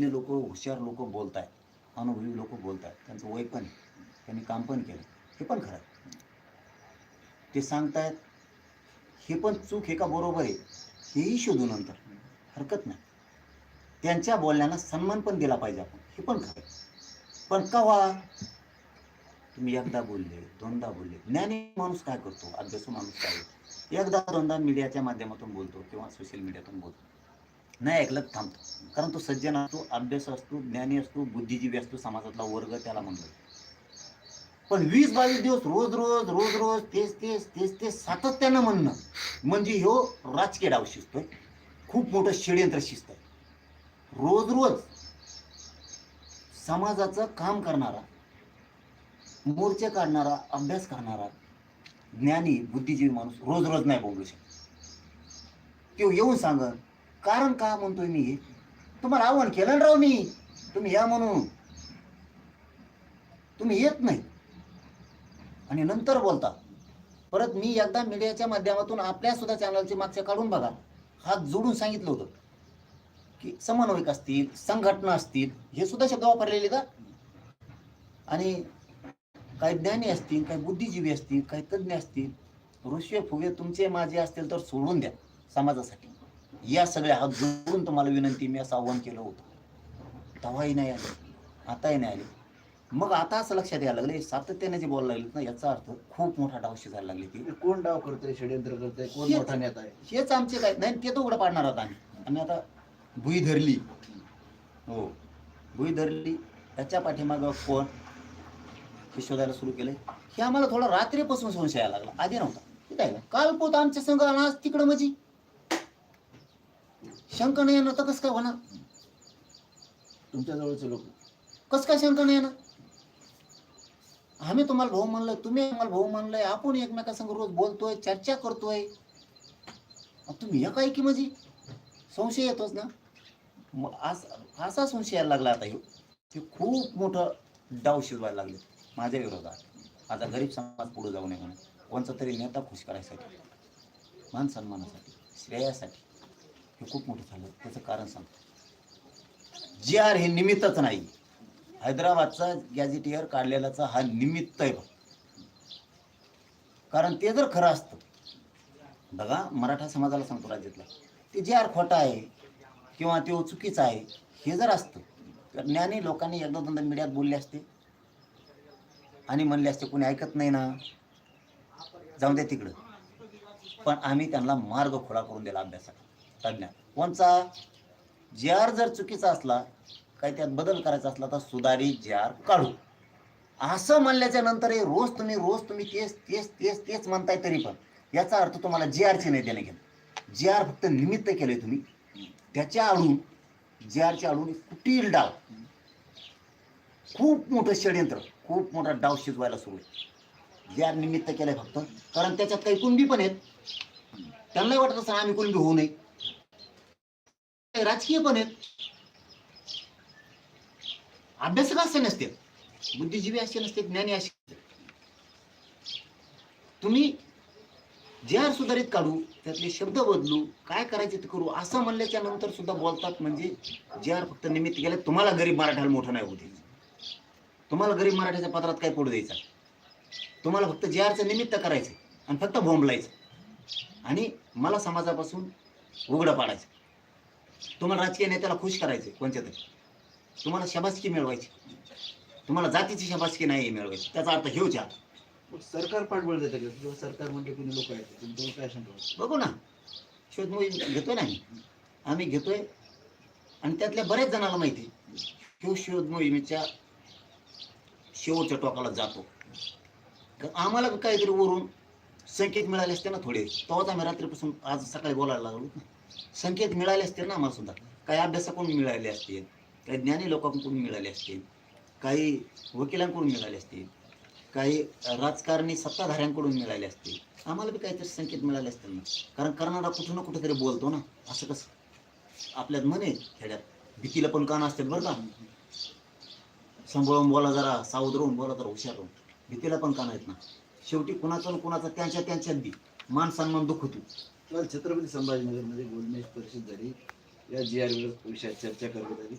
तज्ज्ञ लोक हुशार लोक बोलत आहेत अनुभवी लोक बोलत आहेत त्यांचं वय पण आहे. त्यांनी काम पण केलं. हे पण खरं आहे. ते सांगतायत हे पण चूक हे का बरोबर आहे. हेही शोधू नंतर. हरकत नाही. त्यांच्या बोलण्याला सन्मान पण दिला पाहिजे आपण. हे पण खरं पण कवा हो? तुम्ही एकदा बोलले दोनदा बोलले. ज्ञानी माणूस काय करतो? अभ्यासू माणूस काय करतो? एकदा दोनदा मीडियाच्या माध्यमातून बोलतो किंवा सोशल मीडियातून बोलतो. नाही ऐकलं थांबतो. कारण तो सज्जन असतो अभ्यास असतो ज्ञानी असतो बुद्धिजीवी असतो समाजातला वर्ग त्याला म्हणतो. पण वीस बावीस दिवस रोज रोज रोज रोज तेच तेच तेच तेच सातत्यानं म्हणणं म्हणजे ह्यो राजकीय डाव शिजतोय. खूप मोठं षडयंत्र शिस्त आहे रोज रोज समाजाचं काम करणारा मोर्चे काढणारा अभ्यास करणारा ज्ञानी बुद्धिजीवी माणूस रोज रोज नाही बोलू शकत. तो येऊन सांग कारण का म्हणतोय मी हे? तुम्हाला आव्हान केलं ना राव मी. तुम्ही या म्हणून. तुम्ही येत नाही आणि नंतर बोलता. परत मी एकदा मीडियाच्या माध्यमातून आपल्या सुद्धा चॅनलचे मागच्या काढून बघा. हात जोडून सांगितलं होतं. की समन्वयक असतील संघटना असतील हे सुद्धा शब्द वापरलेले का? आणि काही ज्ञानी असतील काही बुद्धिजीवी असतील काही तज्ज्ञ असतील ऋषी फुगे तुमचे माझे असतील तर सोडून द्या समाजासाठी. या सगळ्या हात जोडून तुम्हाला विनंती मी असं आव्हान केलं होतं. तेव्हाही नाही आले. आताही नाही आले. मग आता असं लक्षात यायला लागले सातत्याने जे बोलायला लागलेत ना याचा अर्थ खूप मोठा डाव शिजायला लागले ती. कोण डाव करतोय षडयंत्र करतोय कोण. मोठा नेता आहे? हेच आमचे काय नाही ते तर उघडं पाडणार आता आम्ही. आम्ही आता भुई धरली. हो. भुई धरली. त्याच्या पाठीमागं कोण? हे शोधायला सुरू केलंय. हे आम्हाला थोडा रात्रीपासून संशय यायला लागला. आधी नव्हता. ठीक आहे काल पोत आमच्या संघ आज तिकडं म्हणजे शंका नाही येणार तर कसं काय होणार? तुमच्या जवळचे लोक. कसं काय शंका नाही येणार आम्ही तुम्हाला भाऊ म्हणलोय तुम्ही आम्हाला भाऊ म्हणलंय आपण एकमेकासंग रोज बोलतोय चर्चा करतोय. तुम्ही एका की म्हणजे? संशय येतोच ना. मग अस- संशय यायला लागला आता की खूप मोठं डाव शिजवायला लागले माझ्या विरोधात. आता गरीब समाज पुढे जाऊ नये म्हणून. कोणचा तरी नेता खुश करायसाठी मान सन्मानासाठी श्रेयासाठी हे खूप मोठं झालं. त्याचं कारण सांगतो. जी आर हे निमित्तच नाही. हैदराबादचा गॅझेटियर काढलेलाचा हा निमित्त आहे कारण ते जर खरं असतं बघा मराठा समाजाला सांगतो राज्यातला ते जे आर खोटा आहे किंवा तो चुकीचा आहे हे जर असतं तर ज्ञानी लोकांनी एकदा दोनदा मीडियात बोलले असते आणि म्हणले असते कोणी ऐकत नाही ना. जाऊ दे तिकडं. पण आम्ही त्यांना मार्ग खोडा करून दिला अभ्यासाला. तज्ञ कोणचा? जे आर जर चुकीचा असला काही त्यात बदल करायचा असला तर सुधारित जे आर काढू. असं म्हणल्याच्या नंतर हे रोज तुम्ही रोज तुम्ही तेच तेच तेच तेच म्हणताय तरी पण याचा अर्थ तुम्हाला जे आरची नाही देणे घेणं जे आर फक्त निमित्त केलंय तुम्ही. त्याच्या आडून जे आरच्या आडून कुटील डाव. खूप मोठं षडयंत्र खूप मोठा डाव शिजवायला सुरू आहे. जे आर निमित्त केलंय फक्त कारण त्याच्यात काही कुणबी पण आहेत. त्यांनाही वाटत असं आम्ही कुणबी होऊ नये. राजकीय पण आहेत. अभ्यासक असे नसते. बुद्धिजीवी असे नसते ज्ञानी असे नसते. तुम्ही जे आर सुधारित काढू त्यातले शब्द बदलू काय करायचे ते करू असं म्हणल्याच्या नंतर सुद्धा बोलतात म्हणजे जे आर फक्त निमित्त गेले तुम्हाला गरीब मराठ्याला मोठं नाही होऊ द्यायचं तुम्हाला गरीब मराठ्याच्या पत्रात काय पडू द्यायचं? तुम्हाला फक्त जे आरचं निमित्त करायचं आणि फक्त बोंबलायचं. आणि मला समाजापासून उघडं पाडायचं. तुम्हाला राजकीय नेत्याला खुश करायचे कोणत्या तरी. तुम्हाला शबासकी मिळवायची. तुम्हाला जातीची शबासकी नाही मिळवायची. त्याचा अर्थ आहे मग सरकार पाठबळ देतं का? किंवा सरकार म्हणजे कोणी लोक आहेत तुमच्यावर काय शंका वाटते? बघू ना. शोध मोहीम घेतोय ना आम्ही. आम्ही घेतोय. आणि त्यातल्या बऱ्याच जणाला माहिती तो शोध मोहिमेच्या शेवटच्या टोकाला जातो. तर आम्हाला काहीतरी वरून संकेत मिळाले असते ना थोडे. तेव्हाच आम्ही रात्रीपासून आज सकाळी बोलायला लागलो. संकेत मिळाले असते ना आम्हाला सुद्धा. काही अभ्यासाकडून मिळाले असतील काही ज्ञानी लोकांकडून मिळाले असतील काही वकिलांकडून मिळाले असतील काही राजकारणी सत्ताधाऱ्यांकडून मिळाले असतील. आम्हाला बी काहीतरी संकेत मिळाले असतील ना. कारण करणारा कुठं ना कुठंतरी बोलतो ना. असं कसं? आपल्यात म्हणे खेड्यात भीतीला पण कान असतात बरं का. सांभाळून बोला जरा सावध राहून बोला जरा हुशार राहून. भीतीला पण कान आहेत ना. शेवटी कुणाचं ना कुणाचा त्यांच्या त्यांच्यात बी. मान सन्मान दुःख होतो. काल छत्रपती संभाजीनगरमध्ये गोलमेज परिषद झाली. या जी आर विषयात चर्चा करण्यात आली.